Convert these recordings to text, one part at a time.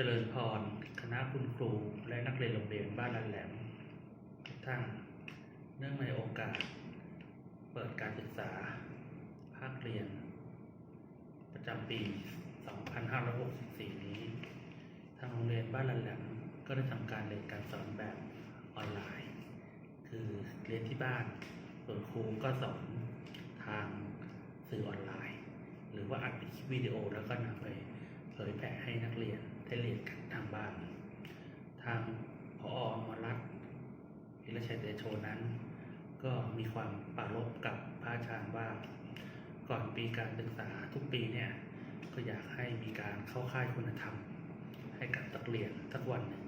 เจริญพร คณะคุณครูและนักเรียนโรงเรียนบ้านลันแหลมทุกท่าน เนื่องในโอกาส เปิดการศึกษา ภาคเรียน ประจำปี 2564 นี้ ทางโรงเรียนบ้านลันแหลมก็ได้ทำการเรียนการสอนแบบออนไลน์ คือเรียนที่บ้าน ส่วนครูก็สอนทางสื่อออนไลน์ หรือว่าอัดเป็นคลิปวิดีโอแล้วก็นำไปเผยแผ่ให้นักเรียน ได้เรียนกันทางบ้าน ทางพออมรรัตวิรชัยเตโชนั้น ก็มีความปรารภกับพระอาจารย์ว่าก่อนปีการศึกษาทุกปีเนี่ยก็อยากให้มีการเข้าค่ายคุณธรรม ให้กับนักเรียนสักวันหนึ่ง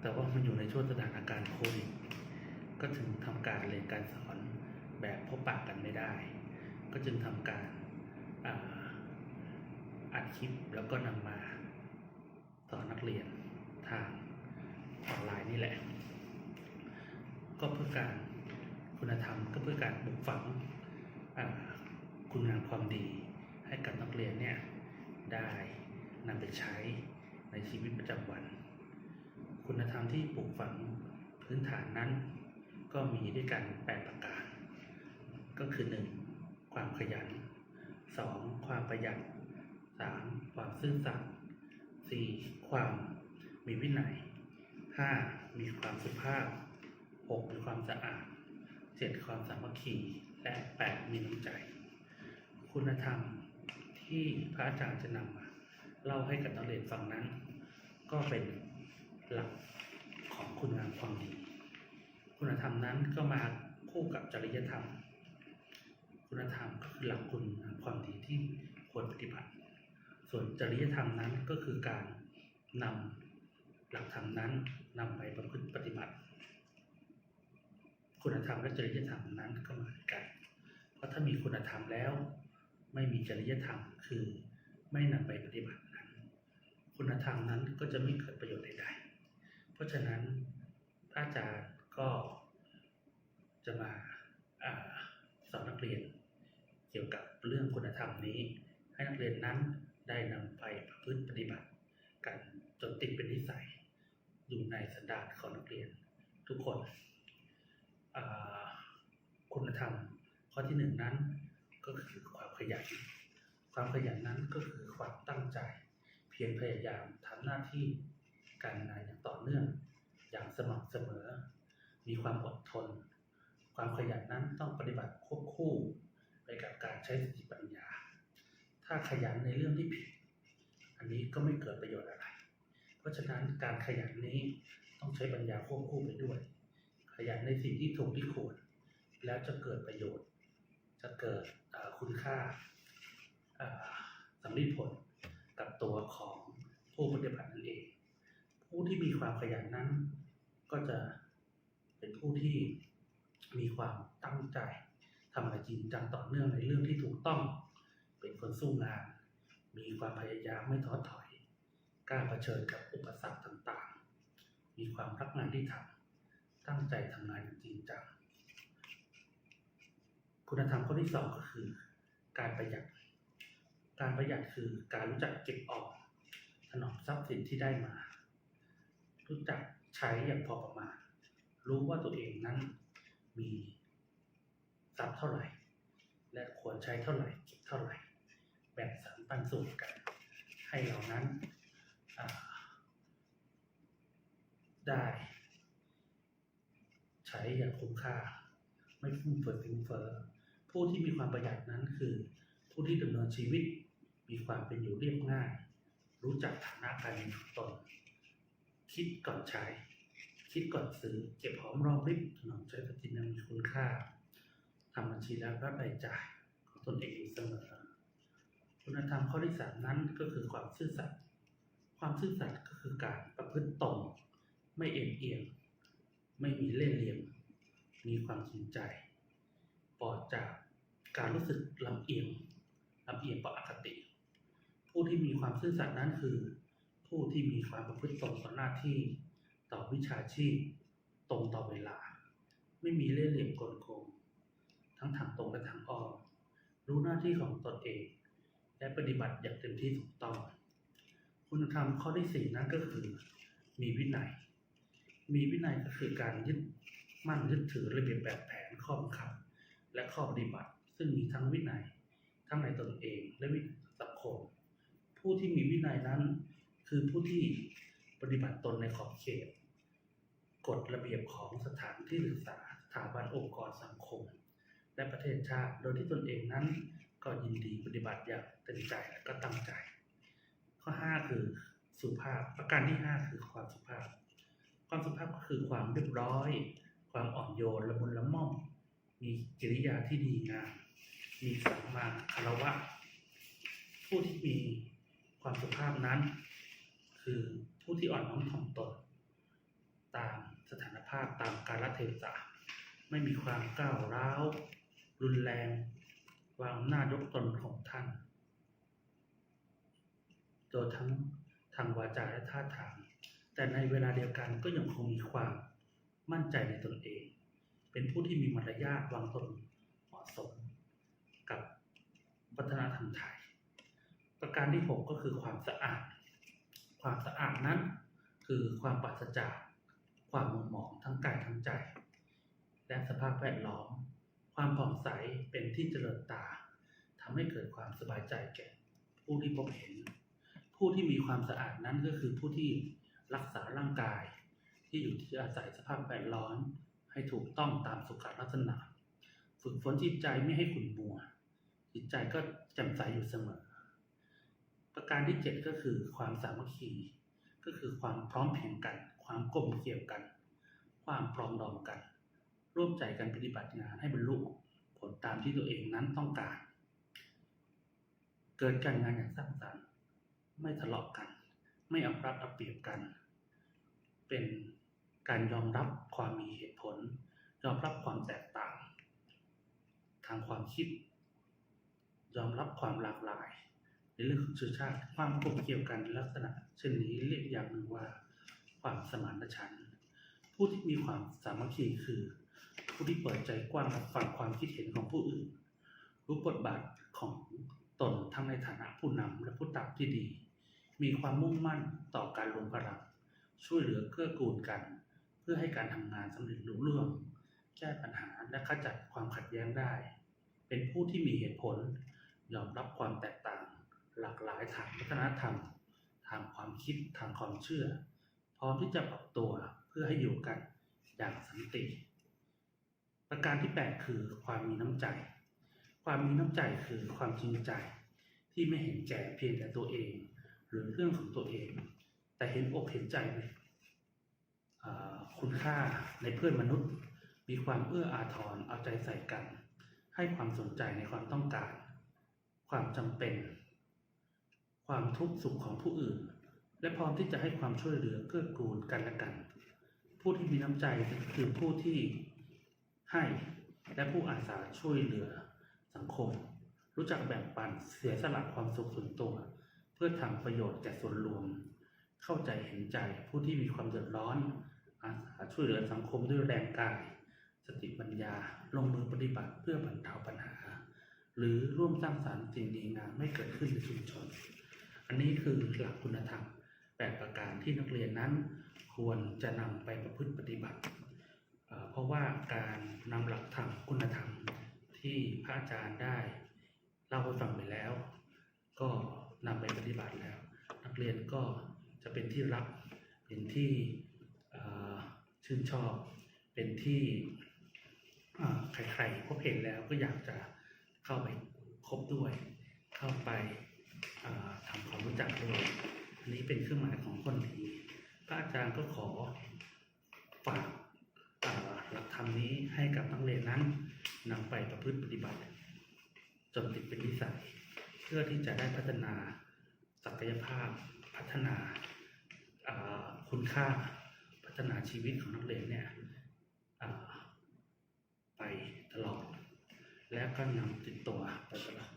แต่ว่ามันอยู่ในช่วงสถานการณ์โควิดก็ถึงทำการเรียนการสอนแบบพบปะกันไม่ได้ ก็จึงทำการอ,อัดคลิปแล้วก็นำมา สอนนักเรียนทางออนไลน์นี่แหละ ก็เพื่อการคุณธรรมก็เพื่อการปลูกฝังคุณงามความดีให้กับนักเรียนเนี่ยได้นำไปใช้ในชีวิตประจำวัน คุณธรรมที่ปลูกฝังพื้นฐานนั้น ก็มีด้วยกันแปดประการ ก็คือหนึ่งความขยันสองความประหยัดสามความซื่อสัตย์ สี่ความมีวินัยห้ามีความสุภาพหกมีความสะอาดเจ็ดความสามัคคีและแปดมีน้ำใจ คุณธรรมที่พระอาจารย์จะนำมาเล่าให้กับนักเรียนฟังนั้น ก็เป็นหลักของคุณงามความดี คุณธรรมนั้นก็มาคู่กับจริยธรรม คุณธรรมคือหลักคุณงามความดีที่ควรปฏิบัติ ส่วนจริยธรรมนั้นก็คือการนำหลักธรรมนั้นนำไปประพฤติปฏิบัติ คุณธรรมและจริยธรรมนั้นก็มาด้วยกัน เพราะถ้ามีคุณธรรมแล้ว ไม่มีจริยธรรมคือไม่นำไปปฏิบัตินั้น คุณธรรมนั้นก็จะไม่เกิดประโยชน์ใดๆ เพราะฉะนั้นพระอาจารย์ก็จะมาอาสอนนักเรียน เกี่ยวกับเรื่องคุณธรรมนี้ ให้นักเรียนนั้น ได้นำไปประพฤติปฏิบัติกันจนติดเป็นนิสัย อยู่ในสันดานของนักเรียน ทุกคน คุณธรรมข้อที่หนึ่งนั้นก็คือความขยัน ความขยันนั้นก็คือความตั้งใจ เพียรพยายามทำหน้าที่การงานอย่างต่อเนื่องอย่างสม่ำเสมอ มีความอดทน ความขยันนั้นต้องปฏิบัติควบคู่ไปกับการใช้สติปัญญา ถ้าขยันในเรื่องที่ผิด อันนี้ก็ไม่เกิดประโยชน์อะไร เพราะฉะนั้นการขยันนี้ต้องใช้ปัญญาควบคู่ไปด้วย ขยันในสิ่งที่ถูกที่ควร แล้วจะเกิดประโยชน์ จะเกิดคุณค่าสำลิดผลกับตัวของผู้ปฏิบัตินั่นเอง ผู้ที่มีความขยันนั้น ก็จะเป็นผู้ที่มีความตั้งใจทำอะไรจริงจังต่อเนื่องในเรื่องที่ถูกต้อง เป็นคนสู้งาน มีความพยายามไม่ท้อถอย กล้าเผชิญกับอุปสรรคต่างๆ มีความรักงานที่ทำตั้งใจทำงานอย่างจริงจัง คุณธรรมข้อที่สองก็คือ การประหยัด การประหยัดคือการรู้จักเก็บออมถนอมทรัพย์สินที่ได้มา รู้จักใช้อย่างพอประมาณ รู้ว่าตัวเองนั้นมีทรัพย์เท่าไหร่ และควรใช้เท่าไหร่เก็บเท่าไหร่ แบ่งสรรปันส่วนกัน ให้เรานั้นได้ ใช้อย่างคุ้มค่า ไม่ฟุ่มเฟือยฟุ้งเฟ้อผู้ที่มีความประหยัดนั้นคือ ผู้ที่ดำเนินชีวิตมีความเป็นอยู่เรียบง่าย รู้จักฐานะการเงินของตน คิดก่อนใช้ คิดก่อนซื้อเก็บหอมรอมริบถนอมใช้ทรัพย์สินอย่างมีคุณค่าทำบัญชีแล้วก็รายจ่ายของตนเองอยู่เสมอ คุณธรรมข้อที่สามนั้นก็คือความซื่อสัตย์ความซื่อสัตย์ก็คือการประพฤติตรงไม่เอ็นเอียง ไม่มีเล่ห์เหลี่ยม มีความจริงใจ ปลอดจากการรู้สึกลำเอียงลำเอียงต่ออคติ ผู้ที่มีความซื่อสัตย์นั้นคือ ผู้ที่มีความประพฤติตรงต่อหน้าที่ต่อวิชาชีพ ตรงต่อเวลา ไม่มีเล่ห์เหลี่ยมกลโกงทั้งทางตรงและทางอ้อมรู้หน้าที่ของตนเอง และปฏิบัติอย่างเต็มที่ถูกต้อง คุณธรรมข้อที่สี่นั่นก็คือ มีวินัย มีวินัยก็คือการยึดมั่นยึดถือระเบียบแบบแผนข้อบังคับ และข้อปฏิบัติ ซึ่งมีทั้งวินัย ทั้งในตนเอง และวิสังคม ผู้ที่มีวินัยนั้น คือผู้ที่ปฏิบัติตนในขอบเขตกฎระเบียบของสถานที่ศึกษาสถาบันองค์กรสังคม และประเทศชาติ โดยที่ตนเองนั้น ก็ยินดีปฏิบัติอย่างเต็มใจและก็ตั้งใจ ข้อ 5 คือสุภาพ ประการที่ 5 คือความสุภาพ ความสุภาพก็คือความเรียบร้อย ความอ่อนโยนละมุนละม่อม มีกิริยาที่ดีงาม มีสัมมาคารวะ ผู้ที่มีความสุภาพนั้น คือผู้ที่อ่อนน้อมถ่อมตน ตามสถานภาพตามกาลเทศะไม่มีความก้าวร้าว รุนแรงวางหน้ายกตนของท่าน โดยทั้งทางวาจาและท่าทาง แต่ในเวลาเดียวกันก็ยังคงมีความมั่นใจในตนเอง เป็นผู้ที่มีมารยาทวางตนเหมาะสม กับวัฒนธรรมไทย ประการที่ 6 ก็คือความสะอาด ความสะอาดนั้น คือความปราศจากความหม่นหมองทั้งกายทั้งใจ และสภาพแวดล้อม ความผ่องใสเป็นที่เจริญตาทำให้เกิดความสบายใจแก่ ผู้ที่พบเห็น ผู้ที่มีความสะอาดนั้นก็คือผู้ที่รักษาร่างกาย ที่อยู่ที่อาศัยสภาพแวดล้อมให้ถูกต้องตามสุขลักษณะ ฝึกฝนจิตใจไม่ให้ขุ่นมัว จิตใจก็แจ่มใสอยู่เสมอ ประการที่ 7 ก็คือความสามัคคี ก็คือความพร้อมเพรียงกัน ความกลมเกลี่ยวกัน ความปรองดองกัน ร่วมใจกันปฏิบัติงานให้บรรลุผลตามที่ตัวเองนั้นต้องการ เกิดการงานอย่างสร้างสรรค์ไม่ทะเลาะกัน ไม่เอารัดเอาเปรียบกัน เป็นการยอมรับความมีเหตุผล ยอมรับความแตกต่าง ทางความคิด ยอมรับความหลากหลาย ในเรื่องของเชื้อชาติความกลมเกี่ยวกันลักษณะ เช่นนี้เรียกอย่างหนึ่งว่า ความสมานฉันท์ผู้ที่มีความสามัคคีคือ ผู้ที่เปิดใจกว้างรับฟังความคิดเห็นของผู้อื่น รู้บทบาทของตนทั้งในฐานะผู้นำและผู้ตักที่ดี มีความมุ่งมั่นต่อการรวมพลังช่วยเหลือเกื้อกูลกัน เพื่อให้การทำงานสำเร็จรุ่งเรื่องแก้ปัญหาและขจัดความขัดแย้งได้ เป็นผู้ที่มีเหตุผล ยอมรับความแตกต่าง หลากหลายทางวัฒนธรรม ทางความคิดทางความเชื่อ พร้อมที่จะปรับตัวเพื่อให้อยู่กันอย่างสันติ ประการที่ 8 คือความมีน้ำใจ ความมีน้ำใจคือความจริงใจ ที่ไม่เห็นแก่เพียงแต่ตัวเอง หรือเรื่องของตัวเอง แต่เห็นอกเห็นใจคุณค่าในเพื่อนมนุษย์ มีความเอื้ออาทรเอาใจใส่กัน ให้ความสนใจในความต้องการ ความจำเป็น ความทุกข์สุขของผู้อื่น และพร้อมที่จะให้ความช่วยเหลือเกื้อกูลกันและกัน ผู้ที่มีน้ำใจคือผู้ที่ ให้และผู้อาสาช่วยเหลือสังคม รู้จักแบ่งปันเสียสละความสุขส่วนตัว เพื่อทำประโยชน์แก่ส่วนรวม เข้าใจเห็นใจผู้ที่มีความเดือดร้อน อาสาช่วยเหลือสังคมด้วยแรงกาย สติปัญญาลงมือปฏิบัติเพื่อบรรเทาปัญหา หรือร่วมสร้างสรรค์สิ่งดีงามให้เกิดขึ้นในชุมชน อันนี้คือหลักคุณธรรมแปดประการที่นักเรียนนั้น ควรจะนำไปประพฤติปฏิบัติ เพราะว่าการนำหลักธรรมคุณธรรมที่พระอาจารย์ได้เล่าให้ฟังไปแล้ว ก็นำไปปฏิบัติแล้ว นักเรียนก็จะเป็นที่รักเป็นที่ชื่นชอบเป็นที่ใครๆพบเห็นแล้วก็อยากจะเข้าไปคบด้วย เข้าไปทำความรู้จักด้วยอันนี้เป็นเครื่องหมายของคนดีพระอาจารย์ก็ขอฝาก หลักธรรมนี้ให้กับนักเรียนนั้นนำไปประพฤติปฏิบัติ จนติดเป็นนิสัย เพื่อที่จะได้พัฒนาศักยภาพ พัฒนาคุณค่าพัฒนาชีวิตของนักเรียนเนี่ยไปตลอด และก็นำติดตัวไปตลอด